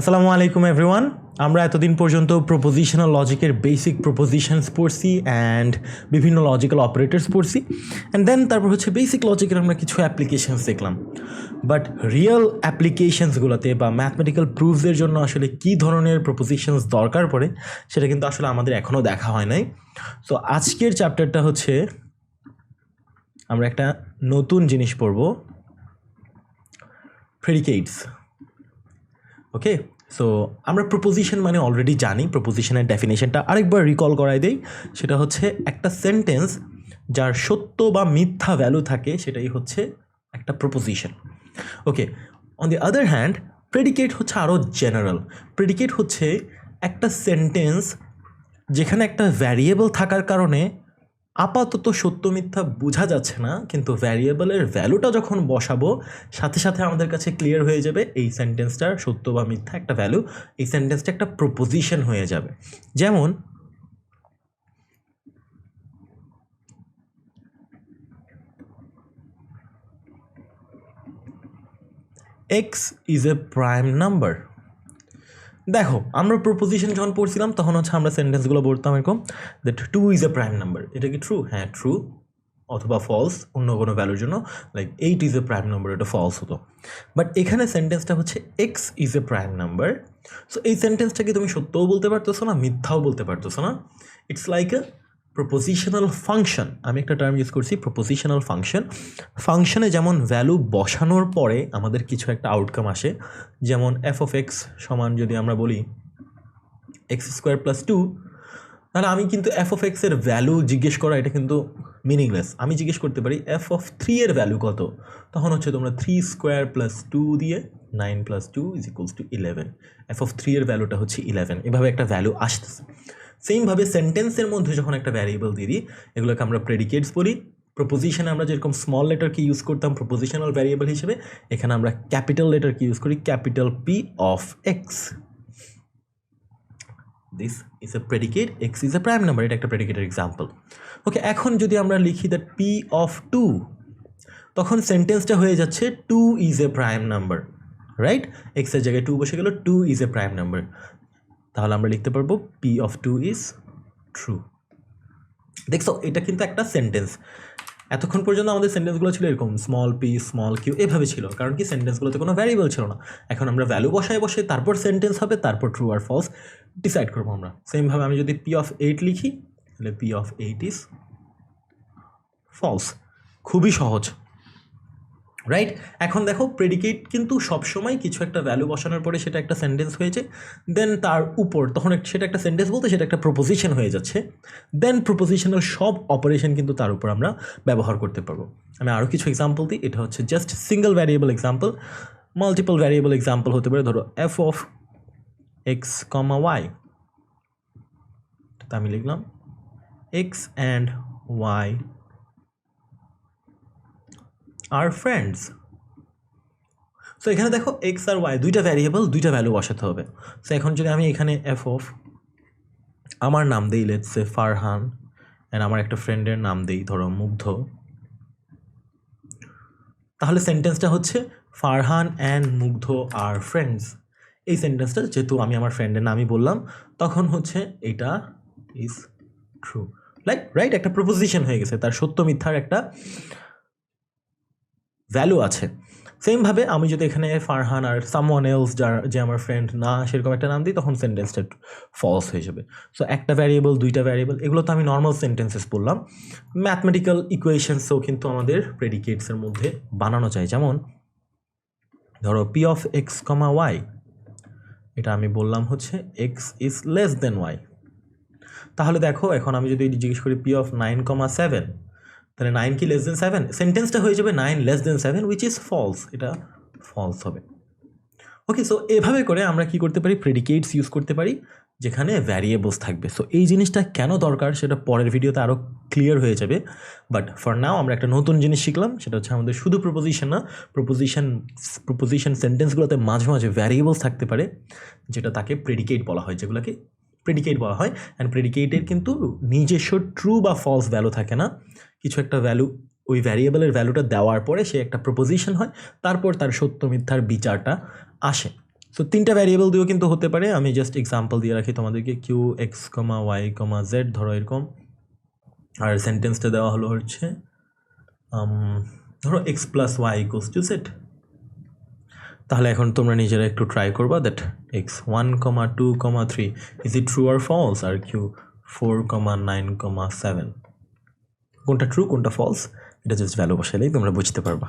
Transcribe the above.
আসসালামু আলাইকুম এভরিওয়ান আমরা এতদিন পর্যন্ত প্রপোজিশনাল লজিকের বেসিক প্রপোজিশনস পড়ছি অ্যান্ড বিভিন্ন লজিক্যাল অপারেটর্স পড়ছি। অ্যান্ড দেন তারপর হচ্ছে বেসিক লজিকের আমরা কিছু অ্যাপ্লিকেশনস দেখলাম। বাট রিয়েল অ্যাপ্লিকেশনসগুলোতে বা ম্যাথমেটিক্যাল প্রুফসের জন্য আসলে কী ধরনের প্রপোজিশনস দরকার পড়ে, সেটা কিন্তু আসলে আমাদের এখনও দেখা হয় নাই। সো আজকের চ্যাপ্টারটা হচ্ছে আমরা একটা নতুন জিনিস পড়ব প্রেডিকেটস ওকে সো আমরা প্রপোজিশন মানে অলরেডি জানি প্রপোজিশনের ডেফিনেশনটা আরেকবার রিকল করাই দেই। সেটা হচ্ছে একটা সেন্টেন্স যার সত্য বা মিথ্যা ভ্যালু থাকে, সেটাই হচ্ছে একটা proposition okay on the other hand predicate হচ্ছে আরও জেনারেল প্রেডিকেট হচ্ছে একটা সেন্টেন্স যেখানে একটা ভ্যারিয়েবল থাকার কারণে আপাতত সত্য মিথ্যা বোঝা যাচ্ছে না, কিন্তু ভ্যারিয়েবলের ভ্যালুটা যখন বসাবো, সাথে সাথে আমাদের কাছে ক্লিয়ার হয়ে যাবে এই সেন্টেন্সটার সত্য বা মিথ্যা একটা ভ্যালু এই সেন্টেন্সটা একটা প্রপোজিশন হয়ে যাবে। যেমন X is a prime number দেখো, আমরা প্রপোজিশন যখন পড়ছিলাম, তখন হচ্ছে আমরা সেন্টেন্সগুলো পড়তাম এরকম that two is a prime number এটা কি ট্রু হ্যাঁ ট্রু অথবা ফলস অন্য কোনো ভ্যালুর জন্য like eight is a prime number এটা ফলস হতো। বাট এখানে সেন্টেন্সটা হচ্ছে X is a prime number so এই সেন্টেন্সটাকে তুমি সত্যও বলতে পারতেছো না, মিথ্যাও বলতে পারতেছো না। It's like a propositional function আমি একটা টার্ম ইউজ করছি প্রপোজিশনাল ফাংশন ফাংশনে যেমন ভ্যালু বসানোর পরে আমাদের কিছু একটা আউটকাম আসে, যেমন এফ অফ এক্স সমান যদি আমরা বলি এক্স স্কোয়ার প্লাস টু তাহলে আমি কিন্তু এফ অফ এক্সের ভ্যালু জিজ্ঞেস করা, এটা কিন্তু মিনিংলেস আমি জিজ্ঞেস করতে পারি এফ অফ থ্রি এর ভ্যালু কত? তখন হচ্ছে তোমরা থ্রি স্কোয়ার প্লাস টু দিয়ে nine plus two is equals to eleven F of three এর ভ্যালুটা হচ্ছে ইলেভেন এভাবে একটা ভ্যালু আসতেছে। সেমভাবে সেন্টেন্সের মধ্যে যখন একটা ভ্যারিয়েবল দিয়ে দিই, এগুলোকে আমরা প্রেডিকেটস বলি। প্রপোজিশনে আমরা যেরকম স্মল লেটারকে ইউজ করতাম প্রপোজিশনাল ভ্যারিয়েবল হিসেবে, এখানে আমরা ক্যাপিটাল লেটারকে ইউজ করি capital P of X this is a predicate X is a prime number এটা একটা প্রেডিকেটের এক্সাম্পল ওকে এখন যদি আমরা লিখি দ্যাট পি অফ টু তখন সেন্টেন্সটা হয়ে যাচ্ছে two is a prime number right এক্সের জায়গায় টু বসে গেল two is a prime number তাহলে আমরা লিখতে পারব P of two is true দেখছ, এটা কিন্তু একটা সেন্টেন্স এতক্ষণ পর্যন্ত আমাদের সেন্টেন্সগুলো ছিল এরকম স্মল পি স্মল কিউ এভাবে ছিল। কারণ কি সেন্টেন্সগুলোতে কোনো ভ্যারিয়েবল ছিল না। এখন আমরা ভ্যালু বসায় বসে, তারপর সেন্টেন্স হবে, তারপর ট্রু আর ফলস ডিসাইড করব আমরা। সেমভাবে আমি যদি পি অফ এইট লিখি, তাহলে P of eight is false খুবই সহজ। রাইট এখন দেখো প্রেডিকেট কিন্তু সবসময় কিছু একটা ভ্যালু বসানোর পরে সেটা একটা সেন্টেন্স হয়েছে দেন তার উপর তখন সেটা একটা সেন্টেন্স বলতে সেটা একটা প্রপোজিশন হয়ে যাচ্ছে দেন প্রপোজিশনাল সব অপারেশন কিন্তু তার উপর আমরা ব্যবহার করতে পারব। আমি আরও কিছু এক্সাম্পল দিই, এটা হচ্ছে just single variable example multiple variable example হতে পারে, ধরো F of X comma Y আমি লিখলাম X and Y are friends so এখানে দেখো এক্স আর ওয়াই দুইটা ভ্যারিয়েবল দুইটা ভ্যালু বসাতে হবে। সো এখন যদি আমি এখানে এফ অফ আমার নাম দিই লেটস সে ফারহান অ্যান্ড আমার একটা ফ্রেন্ডের নাম দিই, ধরো মুগ্ধ, তাহলে সেন্টেন্সটা হচ্ছে ফারহান অ্যান্ড মুগ্ধ আর ফ্রেন্ডস এই সেন্টেন্সটা যেহেতু আমি আমার ফ্রেন্ডের নামই বললাম, তখন হচ্ছে এটা ইজ ট্রু লাইক রাইট একটা প্রপোজিশন হয়ে গেছে, তার সত্য মিথ্যার একটা ভ্যালু আছে। সেমভাবে আমি যদি এখানে ফারহান আর সামওয়ান এলস যার, যে আমার ফ্রেন্ড না, সেরকম একটা নাম দিই, তখন সেন্টেন্সটা ফলস হয়ে যাবে। সো একটা ভ্যারিয়েবল দুইটা ভ্যারিয়েবল এগুলো তো আমি নর্মাল সেন্টেন্সেস বললাম। ম্যাথমেটিক্যাল ইকুয়েশনসও কিন্তু আমাদের প্রেডিকেটসের মধ্যে বানানো চাই যেমন, ধরো P of X comma Y এটা আমি বললাম হচ্ছে X is less than Y তাহলে দেখো, এখন আমি যদি জিজ্ঞেস করি P of nine comma seven তাহলে নাইন কি লেস দেন সেভেন সেন্টেন্সটা হয়ে যাবে nine less than seven which is false এটা ফলস হবে। ওকে সো এভাবে করে আমরা কি করতে পারি? প্রেডিকেটস ইউজ করতে পারি, যেখানে ভ্যারিয়েবলস থাকবে। সো এই জিনিসটা কেন দরকার? সেটা পরের ভিডিওতে আরও ক্লিয়ার হয়ে যাবে। বাট ফর নাও আমরা একটা নতুন জিনিস শিখলাম, সেটা হচ্ছে আমাদের শুধু প্রপোজিশন না প্রপোজিশন প্রপোজিশন সেন্টেন্সগুলোতে মাঝে মাঝে ভ্যারিয়েবলস থাকতে পারে, যেটা তাকে প্রেডিকেট বলা হয়, যেগুলোকে প্রেডিকেট বলা হয়। অ্যান্ড প্রেডিকেটের কিন্তু নিজস্ব ট্রু বা ফলস ভ্যালু থাকে না। কিছু একটা ভ্যালু ওই ভ্যারিয়েবলের ভ্যালুটা দেওয়ার পরে সে একটা প্রপোজিশন হয়, তারপর তার সত্য মিথ্যার বিচারটা আসে। সো তিনটা ভ্যারিয়েবল দিয়েও কিন্তু হতে পারে। আমি জাস্ট এক্সাম্পল দিয়ে রাখি তোমাদেরকে Q X comma Y comma Z ধরো এরকম। আর সেন্টেন্সটা দেওয়া হলো হচ্ছে ধরো X plus Y equals to Z তাহলে এখন তোমরা নিজেরা একটু ট্রাই করবা that X one comma two comma three is it true R false R Q four comma nine comma seven কোনটা ট্রু কোনটা ফলস এটা জাস্ট ভ্যালু বসালেই তোমরা বুঝতে পারবা।